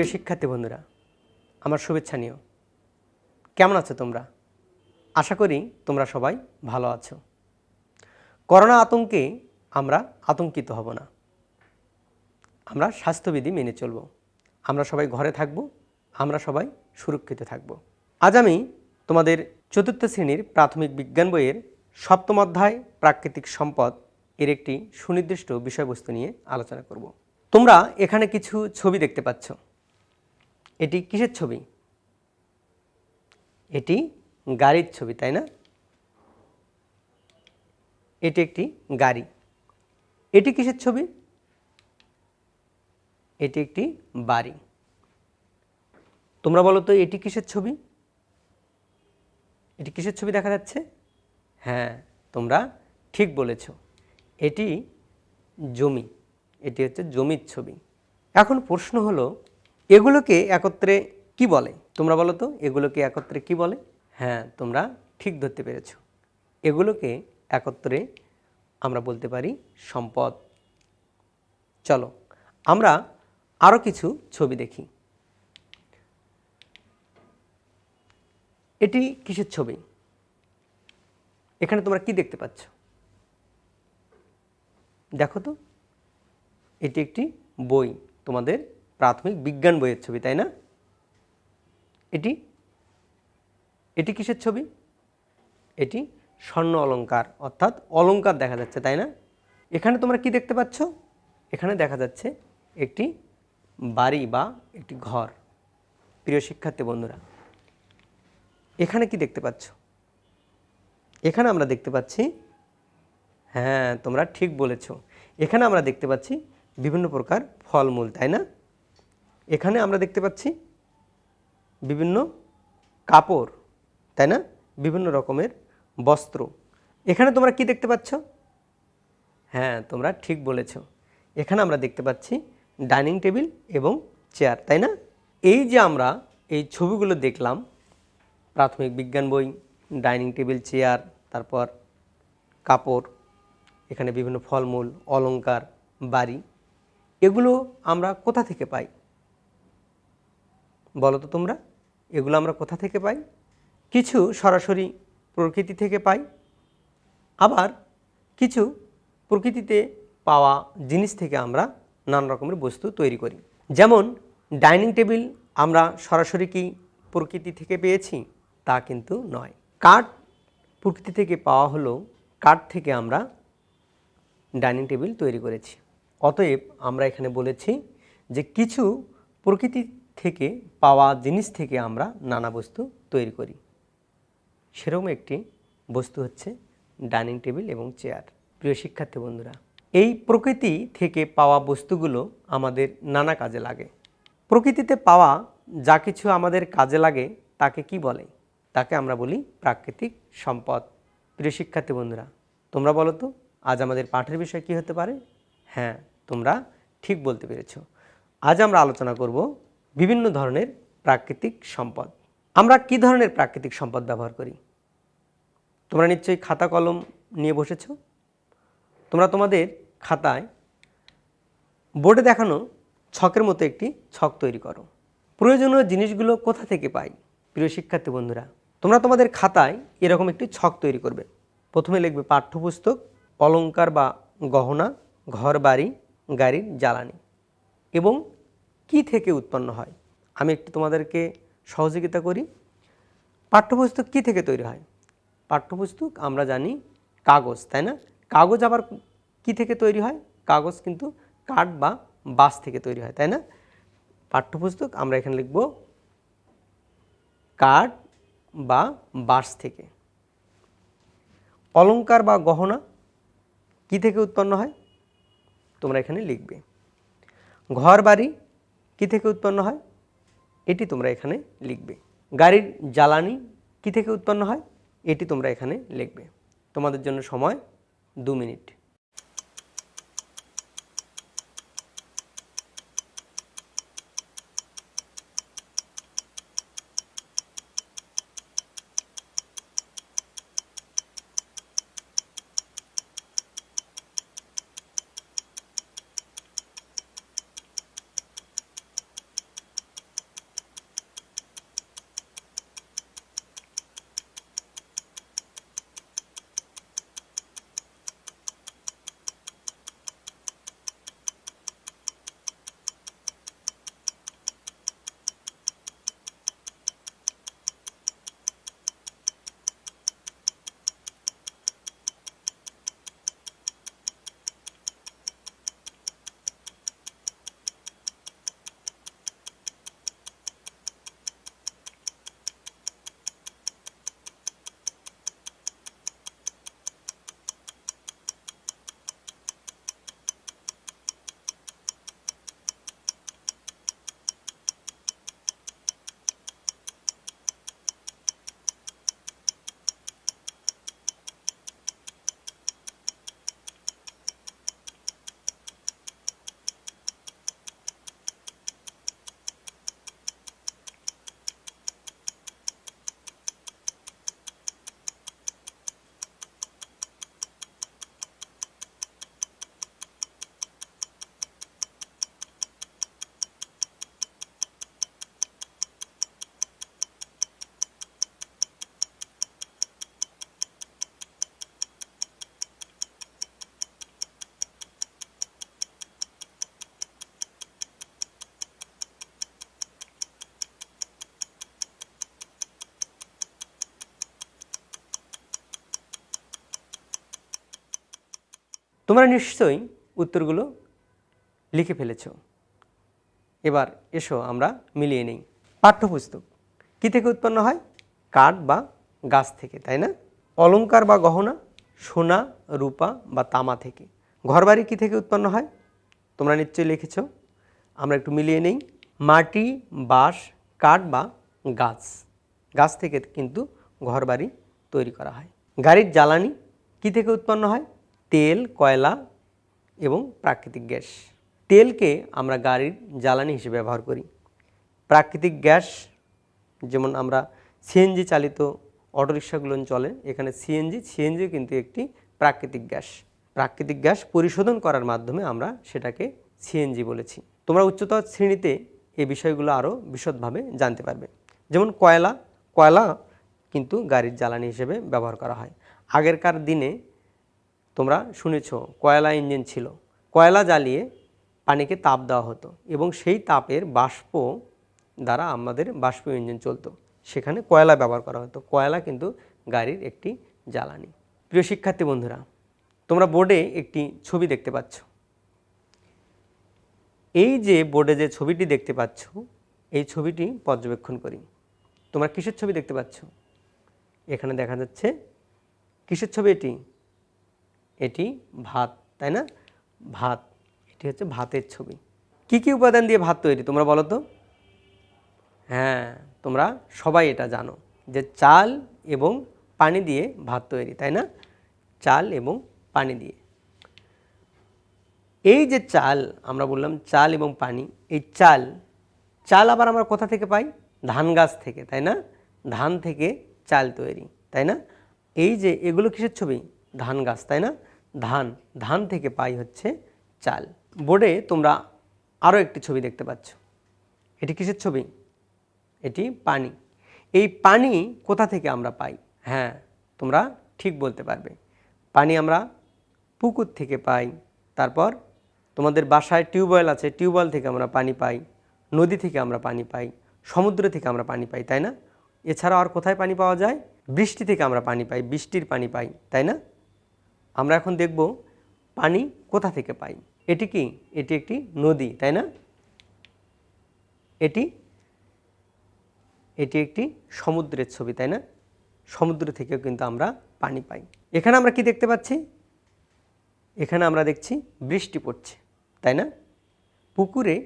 প্রিয় শিক্ষার্থী বন্ধুরা, আমার শুভেচ্ছা নিও। কেমন আছো তোমরা? আশা করি তোমরা সবাই ভালো আছো। করোনা আতঙ্কে আমরা আতঙ্কিত হব না। আমরা স্বাস্থ্যবিধি মেনে চলব। আমরা সবাই ঘরে থাকব, আমরা সবাই সুরক্ষিত থাকব। আজ আমি তোমাদের চতুর্থ শ্রেণির প্রাথমিক বিজ্ঞান বইয়ের সপ্তম অধ্যায় প্রাকৃতিক সম্পদ এর একটি সুনির্দিষ্ট বিষয়বস্তু নিয়ে আলোচনা করব। তোমরা এখানে কিছু ছবি দেখতে পাচ্ছ। এটি কিসের ছবি? এটি গাড়ির ছবি, তাই না? এটি একটি গাড়ি। এটি কিসের ছবি? এটি একটি বাড়ি। তোমরা বলো তো, এটি কিসের ছবি? এটি কিসের ছবি দেখা যাচ্ছে? হ্যাঁ তোমরা ঠিক বলেছ। এটি জমি। এটি হচ্ছে জমির ছবি। এখন প্রশ্ন হলো এগুলোকে একত্রে কি বলে? তোমরা বলো তো, এগুলোকে একত্রে কি বলে? হ্যাঁ তোমরা ঠিক ধরতে পেরেছ। এগুলোকে একত্রে আমরা বলতে পারি সম্পদ। চলো, আমরা আরও কিছু ছবি দেখি। এটি কিসের ছবি? এখানে তোমরা কি দেখতে পাচ্ছ? দেখো তো, এটি একটি বই তোমাদের প্রাথমিক বিজ্ঞান বইয়ের ছবি, তাই না? এটি এটি কিসের ছবি? এটি স্বর্ণ অলঙ্কার, অর্থাৎ অলঙ্কার দেখা যাচ্ছে, তাই না? এখানে তোমরা কি দেখতে পাচ্ছ? এখানে দেখা যাচ্ছে একটি বাড়ি বা একটি ঘর। প্রিয় শিক্ষার্থী বন্ধুরা, এখানে কি দেখতে পাচ্ছ? এখানে আমরা দেখতে পাচ্ছি হ্যাঁ তোমরা ঠিক বলেছ। এখানে আমরা দেখতে পাচ্ছি বিভিন্ন প্রকার ফলমূল, তাই না? এখানে আমরা দেখতে পাচ্ছি বিভিন্ন কাপড়, তাই না? বিভিন্ন রকমের বস্ত্র। এখানে তোমরা কি দেখতে পাচ্ছ? হ্যাঁ তোমরা ঠিক বলেছ। এখানে আমরা দেখতে পাচ্ছি ডাইনিং টেবিল এবং চেয়ার, তাই না? এই যে আমরা এই ছবিগুলো দেখলাম, প্রাথমিক বিজ্ঞান বই, ডাইনিং টেবিল, চেয়ার, তারপর কাপড়, এখানে বিভিন্ন ফলমূল, অলংকার, বাড়ি, এগুলো আমরা কোথা থেকে পাই? বলো তো তোমরা? এগুলো আমরা কোথা থেকে পাই? কিছু সরাসরি প্রকৃতি থেকে পাই। আবার কিছু প্রকৃতিতে পাওয়া জিনিস থেকে আমরা নানা রকমের বস্তু তৈরি করি। যেমন ডাইনিং টেবিল আমরা সরাসরি কি প্রকৃতি থেকে পেয়েছি? তা কিন্তু নয়। কাঠ প্রকৃতি থেকে পাওয়া হলো কাঠ থেকে আমরা ডাইনিং টেবিল তৈরি করেছি। অতএব আমরা এখানে বলেছি যে কিছু প্রকৃতি থেকে, পাওয়া জিনিস থেকে আমরা নানা বস্তু তৈরি করি। সেরকম একটি বস্তু হচ্ছে ডাইনিং টেবিল এবং চেয়ার। প্রিয় শিক্ষার্থী বন্ধুরা, এই প্রকৃতি থেকে পাওয়া বস্তুগুলো আমাদের নানা কাজে লাগে। প্রকৃতিতে পাওয়া যা কিছু আমাদের কাজে লাগে, তাকে কি বলে? তাকে আমরা বলি প্রাকৃতিক সম্পদ। প্রিয় শিক্ষার্থী বন্ধুরা, তোমরা বলো তো, আজ আমাদের পাঠের বিষয় কি হতে পারে? হ্যাঁ তোমরা ঠিক বলতে পেরেছ। আজ আমরা আলোচনা করব বিভিন্ন ধরনের প্রাকৃতিক সম্পদ। আমরা কি ধরনের প্রাকৃতিক সম্পদ ব্যবহার করি? তোমরা নিশ্চয়ই খাতা কলম নিয়ে বসেছ। তোমরা তোমাদের খাতায় বোর্ডে দেখানো ছকের মতো একটি ছক তৈরি করো। প্রয়োজনীয় জিনিসগুলো কোথা থেকে পাই? প্রিয় শিক্ষার্থী বন্ধুরা, তোমরা তোমাদের খাতায় এরকম একটি ছক তৈরি করবে। প্রথমে লিখবে পাঠ্যপুস্তক, অলংকার বা গহনা ঘর বাড়ি গাড়ির জ্বালানি এবং কি থেকে উৎপন্ন হয়? আমি একটু তোমাদেরকে সহযোগিতা করি। পাঠ্যপুস্তক কি থেকে তৈরি হয়? পাঠ্যপুস্তক আমরা জানি কাগজ, তাই না? কাগজ আবার কি থেকে তৈরি হয়? কাগজ কিন্তু কাঠ বা বাস থেকে তৈরি হয়, তাই না? পাঠ্যপুস্তক আমরা এখানে লিখব কাঠ বা বাঁশ থেকে। অলংকার বা গহনা কি থেকে উৎপন্ন হয়? তোমরা এখানে লিখবে। ঘর বাড়ি কি থেকে উৎপন্ন হয়? এটি তোমরা এখানে লিখবে। গাড়ির জ্বালানি কি থেকে উৎপন্ন হয়? এটি তোমরা এখানে লিখবে। তোমাদের জন্য সময় দু মিনিট। তোমরা নিশ্চয়ই উত্তরগুলো লিখে ফেলেছ। এবার এসো আমরা মিলিয়ে নেই। পাঠ্যপুস্তক কী থেকে উৎপন্ন হয়? কাঠ বা গাছ থেকে, তাই না? অলংকার বা গহনা, সোনা, রূপা বা তামা থেকে। ঘরবাড়ি কী থেকে উৎপন্ন হয়? তোমরা নিশ্চয়ই লিখেছ। আমরা একটু মিলিয়ে নেই। মাটি, বাঁশ, কাঠ বা গাছ। গাছ থেকে কিন্তু ঘরবাড়ি তৈরি করা হয়। গাড়ির জ্বালানি কী থেকে উৎপন্ন হয়? তেল, কয়লা এবং প্রাকৃতিক গ্যাস। তেলকে আমরা গাড়ির জ্বালানি হিসেবে ব্যবহার করি। প্রাকৃতিক গ্যাস, যেমন আমরা সিএনজি চালিত অটোরিকশাগুলো চলে, এখানে সিএনজি সিএনজি কিন্তু একটি প্রাকৃতিক গ্যাস। প্রাকৃতিক গ্যাস পরিশোধন করার মাধ্যমে আমরা সেটাকে সিএনজি বলেছি। তোমরা উচ্চতর শ্রেণীতে এই বিষয়গুলো আরও বিশদভাবে জানতে পারবে। যেমন কয়লা কয়লা কিন্তু গাড়ির জ্বালানি হিসেবে ব্যবহার করা হয়। আগেরকার দিনে তোমরা শুনেছ, কয়লা ইঞ্জিন ছিল। কয়লা জ্বালিয়ে পানিকে তাপ দেওয়া হতো এবং সেই তাপের বাষ্প দ্বারা আমাদের বাষ্প ইঞ্জিন চলতো। সেখানে কয়লা ব্যবহার করা হতো। কয়লা কিন্তু গাড়ির একটি জ্বালানি। প্রিয় শিক্ষার্থী বন্ধুরা, তোমরা বোর্ডে একটি ছবি দেখতে পাচ্ছ। এই যে বোর্ডে যে ছবিটি দেখতে পাচ্ছ, এই ছবিটি পর্যবেক্ষণ করি। তোমরা কিসের ছবি দেখতে পাচ্ছ? এখানে দেখা যাচ্ছে, কিসের ছবি এটি? এটি ভাত, তাই না? ভাত, এটি হচ্ছে ভাতের ছবি। কি কি উপাদান দিয়ে ভাত তৈরি, তোমরা বলো তো? হ্যাঁ তোমরা সবাই এটা জানো যে চাল এবং পানি দিয়ে ভাত তৈরি, তাই না? চাল এবং পানি দিয়ে। এই যে চাল, আমরা বললাম চাল এবং পানি, এই চাল চাল আবার আমরা কোথা থেকে পাই? ধান গাছ থেকে, তাই না? ধান থেকে চাল তৈরি, তাই না? এই যে, এগুলো কিসের ছবি? ধান গাছ, তাই না? ধান ধান থেকে পাই হচ্ছে চাল। বোর্ডে তোমরা আরও একটি ছবি দেখতে পাচ্ছ। এটি কিসের ছবি? এটি পানি। এই পানি কোথা থেকে আমরা পাই? হ্যাঁ তোমরা ঠিক বলতে পারবে। পানি আমরা পুকুর থেকে পাই। তারপর তোমাদের বাসায় টিউবওয়েল আছে, টিউবওয়েল থেকে আমরা পানি পাই। নদী থেকে আমরা পানি পাই। সমুদ্র থেকে আমরা পানি পাই, তাই না? এছাড়া আর কোথায় পানি পাওয়া যায়? বৃষ্টি থেকে আমরা পানি পাই, বৃষ্টির পানি পাই, তাই না? আমরা এখন দেখব পানি কোথা থেকে পাই। এটি কি? এটি একটি নদী, তাই না? এটি এটি একটি সমুদ্রের ছবি, তাই না? সমুদ্র থেকেও কিন্তু আমরা পানি পাই। এখানে আমরা কি দেখতে পাচ্ছি? এখানে আমরা দেখছি বৃষ্টি পড়ছে, তাই না? পুকুরে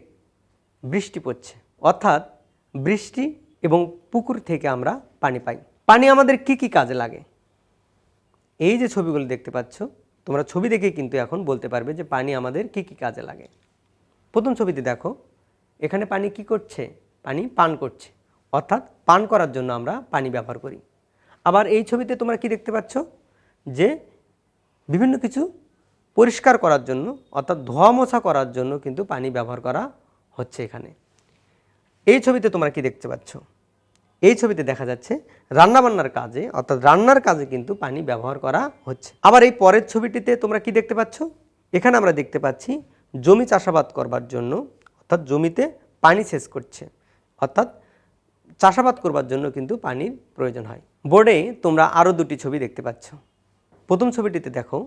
বৃষ্টি পড়ছে। অর্থাৎ বৃষ্টি এবং পুকুর থেকে আমরা পানি পাই। পানি আমাদের কি কি কাজে লাগে? এই যে ছবিগুলো দেখতে পাচ্ছ, তোমরা ছবি দেখে কিন্তু এখন বলতে পারবে যে পানি আমাদের কি কি কাজে লাগে। প্রথম ছবিতে দেখো, এখানে পানি কি করছে? পানি পান করছে। অর্থাৎ পান করার জন্য আমরা পানি ব্যবহার করি। আবার এই ছবিতে তোমরা কি দেখতে পাচ্ছ? যে বিভিন্ন কিছু পরিষ্কার করার জন্য, অর্থাৎ ধোয়া মোছা করার জন্য কিন্তু পানি ব্যবহার করা হচ্ছে এখানে। এই ছবিতে তোমরা কি দেখতে পাচ্ছ? এই ছবিতে দেখা যাচ্ছে রান্নাবান্নার কাজে, অর্থাৎ রান্নার কাজে কিন্তু পানি ব্যবহার করা হচ্ছে। আবার এই পরের ছবিটিতে তোমরা কি দেখতে পাচ্ছ? এখানে আমরা দেখতে পাচ্ছি জমি চাষাবাদ করবার জন্য, অর্থাৎ জমিতে পানি সেচ করছে। অর্থাৎ চাষাবাদ করবার জন্য কিন্তু পানির প্রয়োজন হয়। বোর্ডে তোমরা আরও দুটি ছবি দেখতে পাচ্ছ। প্রথম ছবিটিতে দেখো,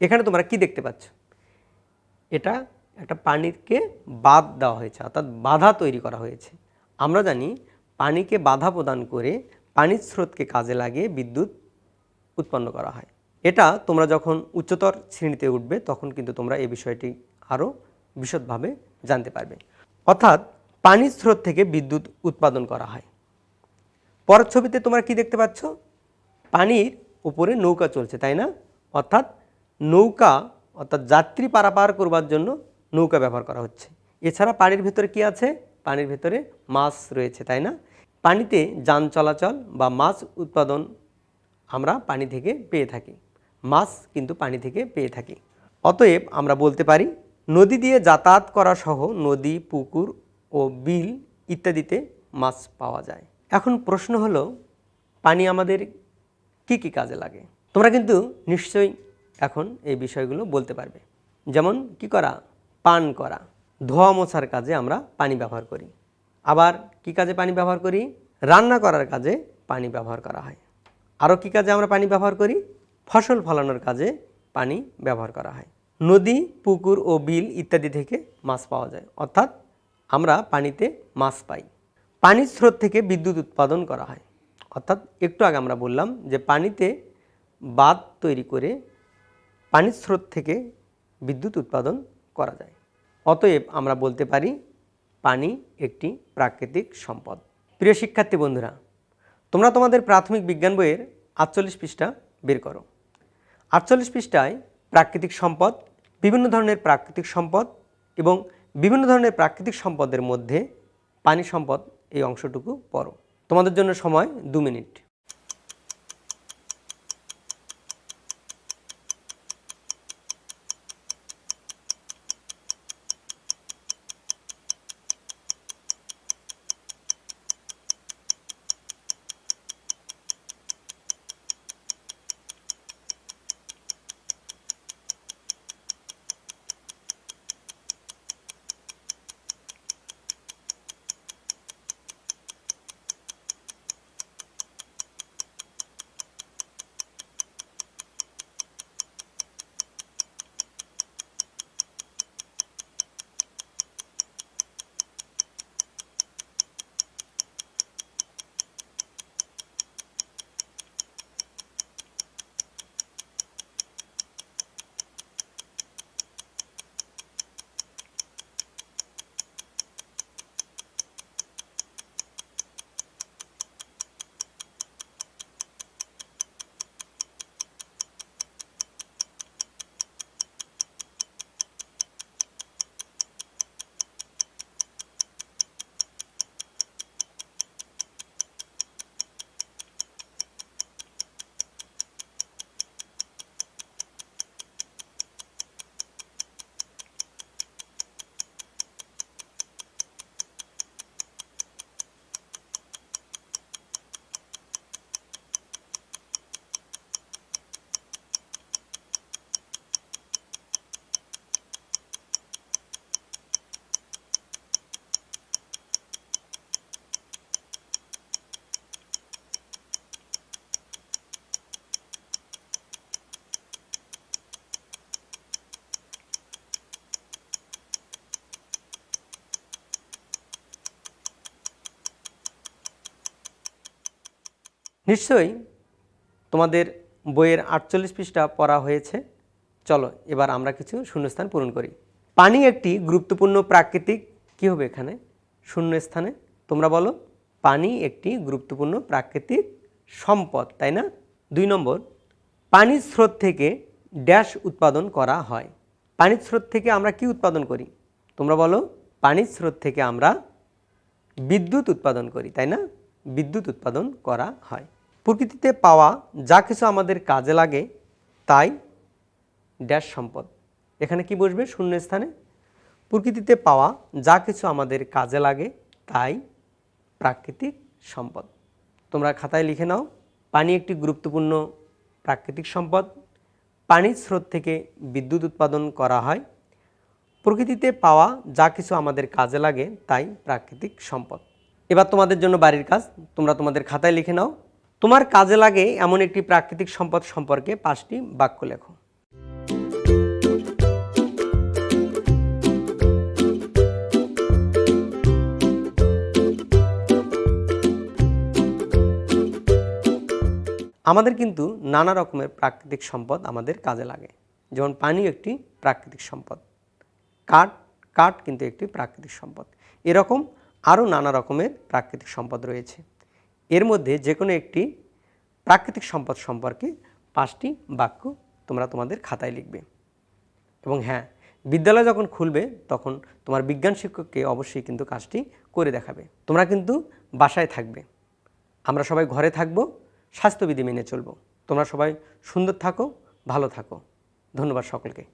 এখানে তোমরা কি দেখতে পাচ্ছ? এটা একটা পানিকে বাদ দেওয়া হয়েছে, অর্থাৎ বাধা তৈরি করা হয়েছে। আমরা জানি পানিকে বাধা প্রদান করে পানির স্রোতকে কাজে লাগিয়ে বিদ্যুৎ উৎপন্ন করা হয়। এটা তোমরা যখন উচ্চতর শ্রেণীতে উঠবে, তখন কিন্তু তোমরা এই বিষয়টি আরও বিশদভাবে জানতে পারবে। অর্থাৎ পানির স্রোত থেকে বিদ্যুৎ উৎপাদন করা হয়। পরের ছবিতে তোমরা কি দেখতে পাচ্ছ? পানির উপরে নৌকা চলছে, তাই না? অর্থাৎ নৌকা, অর্থাৎ যাত্রী পারাপার করবার জন্য নৌকা ব্যবহার করা হচ্ছে। এছাড়া পানির ভেতরে কি আছে? পানির ভেতরে মাছ রয়েছে, তাই না? পানিতে যান চলাচল বা মাছ উৎপাদন আমরা পানি থেকে পেয়ে থাকি। মাছ কিন্তু পানি থেকে পেয়ে থাকি। অতএব আমরা বলতে পারি, নদী দিয়ে যাতায়াত করা সহ নদী, পুকুর ও বিল ইত্যাদিতে মাছ পাওয়া যায়। এখন প্রশ্ন হলো, পানি আমাদের কি কি কাজে লাগে? তোমরা কিন্তু নিশ্চয়ই এখন এই বিষয়গুলো বলতে পারবে। যেমন, কি করা? পান করা। ধোয়া মোছার কাজে আমরা পানি ব্যবহার করি। আবার কি কাজে পানি ব্যবহার করি? রান্না করার কাজে পানি ব্যবহার করা হয়। আরও কি কাজে আমরা পানি ব্যবহার করি? ফসল ফলানোর কাজে পানি ব্যবহার করা হয়। নদী, পুকুর ও বিল ইত্যাদি থেকে মাছ পাওয়া যায়। অর্থাৎ আমরা পানিতে মাছ পাই। পানির স্রোত থেকে বিদ্যুৎ উৎপাদন করা হয়। অর্থাৎ একটু আগে আমরা বললাম যে পানিতে বাঁধ তৈরি করে পানির স্রোত থেকে বিদ্যুৎ উৎপাদন করা যায়। অতএব আমরা বলতে পারি পানি একটি প্রাকৃতিক সম্পদ। প্রিয় শিক্ষার্থী বন্ধুরা, তোমরা তোমাদের প্রাথমিক বিজ্ঞান বইয়ের আটচল্লিশ পৃষ্ঠা বের করো। আটচল্লিশ পৃষ্ঠায় প্রাকৃতিক সম্পদ, বিভিন্ন ধরনের প্রাকৃতিক সম্পদ এবং বিভিন্ন ধরনের প্রাকৃতিক সম্পদের মধ্যে পানি সম্পদ এই অংশটুকু পড়ো। তোমাদের জন্য সময় দু মিনিট। নিশ্চয়ই তোমাদের বইয়ের আটচল্লিশ পৃষ্ঠা পড়া হয়েছে। চলো, এবার আমরা কিছু শূন্যস্থান পূরণ করি। পানি একটি গুরুত্বপূর্ণ প্রাকৃতিক, কী হবে এখানে? শূন্যস্থানে, তোমরা বলো, পানি একটি গুরুত্বপূর্ণ প্রাকৃতিক সম্পদ, তাই না? দুই নম্বর, পানির স্রোত থেকে ড্যাশ উৎপাদন করা হয়। পানির স্রোত থেকে আমরা কি উৎপাদন করি? তোমরা বলো, পানির স্রোত থেকে আমরা বিদ্যুৎ উৎপাদন করি, তাই না? বিদ্যুৎ উৎপাদন করা হয়। প্রকৃতিতে পাওয়া যা কিছু আমাদের কাজে লাগে, তাই ড্যাশ সম্পদ। এখানে কি বসবে? শূন্য স্থানে প্রকৃতিতে পাওয়া যা কিছু আমাদের কাজে লাগে, তাই প্রাকৃতিক সম্পদ। তোমরা খাতায় লিখে নাও, পানি একটি গুরুত্বপূর্ণ প্রাকৃতিক সম্পদ। পানির স্রোত থেকে বিদ্যুৎ উৎপাদন করা হয়। প্রকৃতিতে পাওয়া যা কিছু আমাদের কাজে লাগে, তাই প্রাকৃতিক সম্পদ। এবার তোমাদের জন্য বাড়ির কাজ, তোমরা তোমাদের খাতায় লিখে নাও তোমার কাজে লাগে এমন একটি প্রাকৃতিক সম্পদ সম্পর্কে পাঁচটি বাক্য লেখো। আমাদের কিন্তু নানা রকমের প্রাকৃতিক সম্পদ আমাদের কাজে লাগে। যেমন পানি একটি প্রাকৃতিক সম্পদ, কাঠ কাঠ কিন্তু একটি প্রাকৃতিক সম্পদ। এরকম আরও নানা রকমের প্রাকৃতিক সম্পদ রয়েছে। এর মধ্যে যে কোনো একটি প্রাকৃতিক সম্পদ সম্পর্কে পাঁচটি বাক্য তোমরা তোমাদের খাতায় লিখবে। এবং হ্যাঁ বিদ্যালয় যখন খুলবে, তখন তোমার বিজ্ঞান শিক্ষককে অবশ্যই কিন্তু কাজটি করে দেখাবে। তোমরা কিন্তু বাসায় থাকবে। আমরা সবাই ঘরে থাকব, স্বাস্থ্যবিধি মেনে চলব। তোমরা সবাই সুন্দর থাকো, ভালো থাকো। ধন্যবাদ সকলকে।